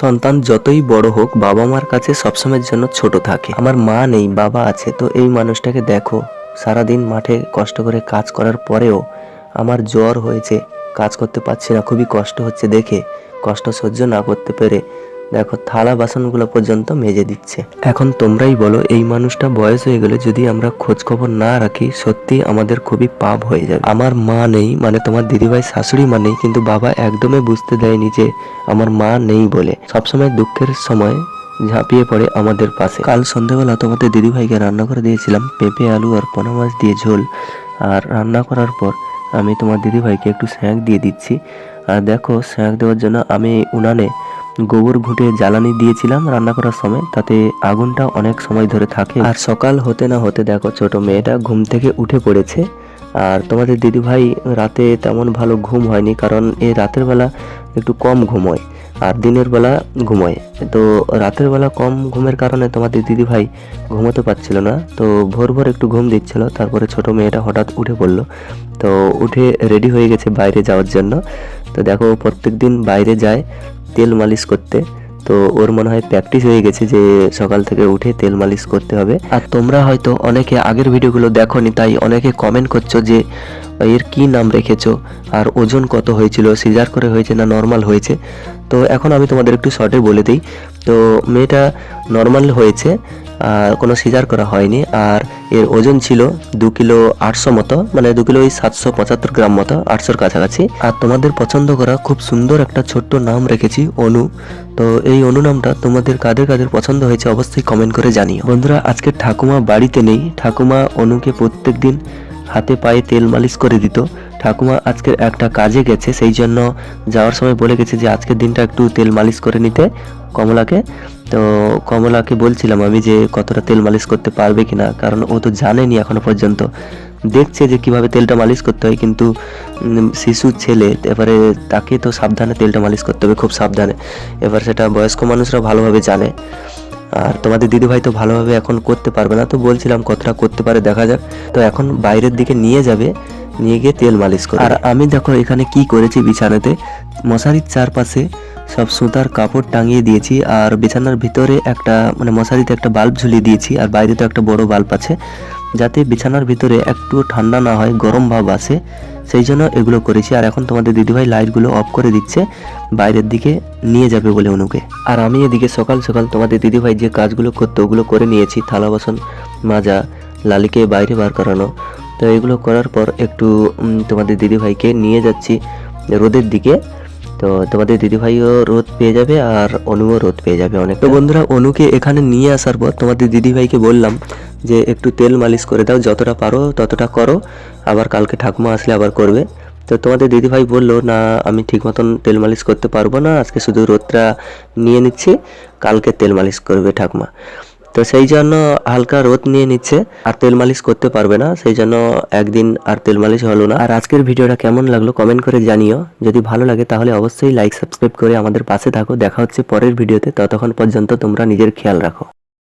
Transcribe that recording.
সন্তান যতই বড় হোক, বাবা মার কাছে সবসময়ের জন্য ছোট থাকে। আমার মা নেই, বাবা আছে, তো এই মানুষটাকে দেখো। সারাদিন মাঠে কষ্ট করে কাজ করার পরেও আমার জ্বর হয়েছে। কাজ করতে পারছি না, খুবই কষ্ট হচ্ছে দেখে। কষ্ট সহ্য না করতে পেরে দেখো, থালা বাসনগুলো পর্যন্ত মেজে দিচ্ছে। এখন তোমরাই বলো, এই মানুষটা বয়স হয়ে গেলে যদি আমরা খোঁজ খবর না রাখি, সত্যি আমাদের খুবই পাপ হয়ে যাবে। আমার মা নেই মানে তোমার দিদিভাই, শাশুড়ি মা নেই, কিন্তু বাবা একদমই বুঝতে দেয়নি যে আমার মা নেই বলে। সবসময় দুঃখের সময় ঝাঁপিয়ে পড়ে আমাদের পাশে। কাল সন্ধ্যাবেলা তোমাদের দিদিভাইকে রান্না করে দিয়েছিলাম, পেঁপে, আলু আর পোনা মাছ দিয়ে ঝোল। আর রান্না করার পর আমি তোমার দিদিভাইকে একটু স্যাঁক দিয়ে দিচ্ছি। আর দেখো স্যাঁক দেওয়ার জন্য আমি উনানে গোবর ঘুঁটে জ্বালানি দিয়েছিলাম রান্না করার সময়, তাতে আগুনটা অনেক সময় ধরে থাকে। আর সকাল হতে না হতে দেখো, ছোট মেয়েটা ঘুম থেকে উঠে পড়েছে। আর তোমাদের দিদিভাই রাতে তেমন ভালো ঘুম হয়নি, কারণ এ রাতের বেলা একটু কম ঘুমোয় আর দিনের বেলা ঘুমোয়। তো রাতের বেলা কম ঘুমের কারণে তোমাদের দিদিভাই ঘুমোতে পারছিল না। তো ভোর ভোর একটু ঘুম দিচ্ছিল, তারপরে ছোট মেয়েটা হঠাৎ উঠে পড়ল। তো উঠে রেডি হয়ে গেছে বাইরে যাওয়ার জন্য। তো দেখো প্রত্যেক দিন বাইরে যায় তেল মালিশ করতে। তো ওর মনে হয় প্র্যাকটিস হয়ে গেছে যে সকাল থেকে উঠে তেল মালিশ করতে হবে। আর তোমরা হয়তো অনেকে আগের ভিডিওগুলো দেখোনি, তাই অনেকে কমেন্ট করছ যে এর কি নাম রেখেছো? আর ওজন কত হয়েছিল? সিজার করে হয়েছে না নর্মাল হয়েছে? তো এখন আমি তোমাদের একটু শর্টে বলে দিই। তো মেয়েটা নর্মাল হয়েছে, আর কোনো সিজার করা হয়নি, আর এর ওজন ছিল দু কিলো আটশো মতো মানে দু কিলো ওই সাতশো পঁচাত্তর গ্রাম মতো, আটশোর কাছাকাছি। আর তোমাদের পছন্দ করা খুব সুন্দর একটা ছোট্ট নাম রেখেছি, অনু। তো এই অনু নামটা তোমাদের কাদের কাদের পছন্দ হয়েছে অবশ্যই কমেন্ট করে জানিও। বন্ধুরা, আজকে ঠাকুমা বাড়িতে নেই। ঠাকুমা, অনুকে প্রত্যেক দিন হাতে পায়ে তেল মালিশ করে দিত। ঠাকুমা আজকের একটা কাজে গেছে, সেই জন্য যাওয়ার সময় বলে গেছে যে, আজকের দিনটা একটু তেল মালিশ করে নিতে কমলাকে। তো কমলাকে বলছিলাম আমি যে, কতটা তেল মালিশ করতে পারবে কিনা, কারণ ও তো জানেনি এখনও পর্যন্ত। দেখছে যে, কীভাবে তেলটা মালিশ করতে হয়, কিন্তু শিশু ছেলে, এবারে তাকে তো সাবধানে তেলটা মালিশ করতে হবে, খুব সাবধানে। এবার সেটা বয়স্ক মানুষরা ভালোভাবে জানে। আর তোমাদের দিদিভাই তো ভালোভাবে এখন করতে পারবে না, তো বলছিলাম কতটা করতে পারে, দেখা যাক। তো এখন বাইরের দিকে নিয়ে যাবে, নিয়ে গিয়ে তেল মালিশ করে আর আমি দেখো এখানে কি করেছি বিছানাতে, মশারির চারপাশে সব সুতার কাপড় টাঙিয়ে দিয়েছি আর বিছানার ভিতরে একটা মানে মশারিতে একটা বাল্ব ঝুলিয়ে দিয়েছি আর বাইরে তো একটা বড় বাল্ব আছে, যাতে বিছানার ভিতরে একটু ঠান্ডা না হয়, গরম ভাব আসে, সেই জন্য এগুলো করেছি। আর এখন তোমাদের দিদিভাই লাইটগুলো অফ করে দিচ্ছে, বাইরের দিকে নিয়ে যাবে বলে অনুকে। আর আমি এদিকে সকাল সকাল তোমাদের দিদিভাই যে কাজগুলো করতো, ওগুলো করে নিয়েছি, থালা বাসন মাজা, লালিকে বাইরে বার করানো। তো এগুলো করার পর একটু তোমাদের দিদিভাইকে নিয়ে যাচ্ছি রোদের দিকে। তো তোমাদের দিদিভাইও রোদ পেয়ে যাবে আর অনুও রোদ পেয়ে যাবে অনেক তো বন্ধুরা, অনুকে এখানে নিয়ে আসার পর তোমাদের দিদিভাইকে বললাম যে একটু তেল মালিশ করে দাও, যতটা পারো ততটা করো। আবার কালকে ঠাকুমা আসলে আবার করবে। তো তোমাদের দিদিভাই বলল, না, আমি ঠিক মতন তেল মালিশ করতে পারব না, আজকে শুধু রোদটা নিয়ে নিচ্ছি, কালকে তেল মালিশ করবে ঠাকুমা। তো সেই জন্য হালকা রোদ নিয়ে নিচ্ছে, আর তেল মালিশ করতে পারবে না, সেই জন্য একদিন আর তেল মালিশ হলো না। আর আজকের ভিডিওটা কেমন লাগল কমেন্ট করে জানিও। যদি ভালো লাগে তাহলে অবশ্যই লাইক সাবস্ক্রাইব করে আমাদের পাশে থাকো। দেখা হচ্ছে পরের ভিডিওতে। ততক্ষণ পর্যন্ত তোমরা নিজের খেয়াল রাখো।